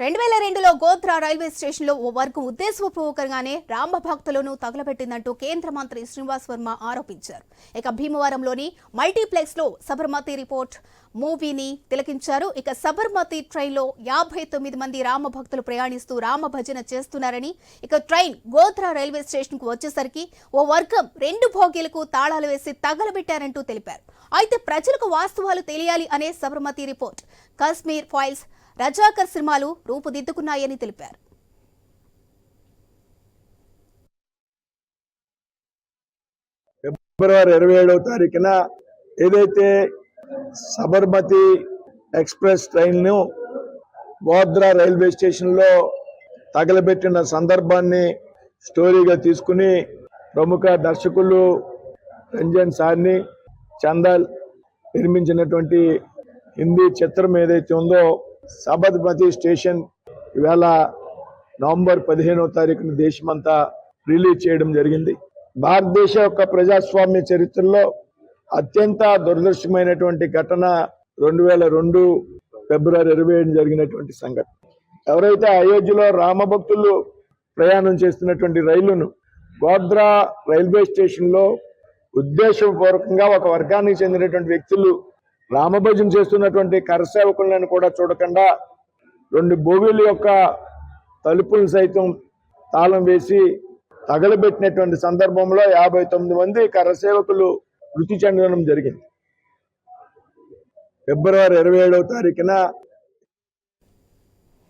రెండు వేల రెండులో గోధ్రా రైల్వే స్టేషన్లో ఓ వర్గం ఉద్దేశపూర్వకంగానే రామ భక్తులను తగలబెట్టిందంటూ కేంద్ర మంత్రి శ్రీనివాస్ వర్మ ఆరోపించారు. ఇక భీమవరంలోని మల్టీప్లెక్స్లో సబర్మతి రిపోర్ట్ మూవీని తిలకించారు. ఇక సబర్మతి ట్రైన్లో యాభై తొమ్మిది మంది రామ భక్తులు ప్రయాణిస్తూ రామ భజన చేస్తున్నారని ఇక ట్రైన్ గోధ్రా రైల్వే స్టేషన్కు వచ్చేసరికి ఓ వర్గం రెండు భోగిలకు తాళాలు వేసి తగలబెట్టారంటూ తెలిపారు. అయితే ప్రజలకు వాస్తవాలు తెలియాలి అనే సబర్మతి రిపోర్ట్. కాశ్మీర్ ఫైల్స్ రజాకర్ సినిమాలు రూపుదిద్దుకున్నాయని తెలిపారు. ఫిబ్రవరి ఇరవై ఏడవ తారీఖున ఏదైతే సబర్మతి ఎక్స్ప్రెస్ ట్రైన్ను గోద్రా రైల్వే స్టేషన్లో తగలబెట్టిన సందర్భాన్ని స్టోరీగా తీసుకుని ప్రముఖ దర్శకులు రంజన్ సార్ని చందాల్ నిర్మించినటువంటి హిందీ చిత్రం ఏదైతే ఉందో సబర్మతి స్టేషన్ ఇవాళ నవంబర్ పదిహేనవ తారీఖున దేశమంతా రిలీజ్ చేయడం జరిగింది. భారతదేశ యొక్క ప్రజాస్వామ్య చరిత్రలో అత్యంత దురదృష్టమైనటువంటి ఘటన రెండు వేల రెండు ఫిబ్రవరి ఇరవై ఏడు జరిగినటువంటి సంఘటన. ఎవరైతే అయోధ్యలో రామభక్తులు ప్రయాణం చేస్తున్నటువంటి రైలును గోద్రా రైల్వే స్టేషన్లో ఉద్దేశపూర్వకంగా ఒక వర్గానికి చెందినటువంటి వ్యక్తులు రామభజన చేస్తున్నటువంటి కరసేవకులను కూడా చూడకుండా రెండు బోగీల యొక్క తలుపులు సైతం తాళం వేసి తగలబెట్టినటువంటి సందర్భంలో యాభై తొమ్మిది మంది కరసేవకులు మృతి చెందడం జరిగింది. ఫిబ్రవరి ఇరవై ఏడవ తారీఖున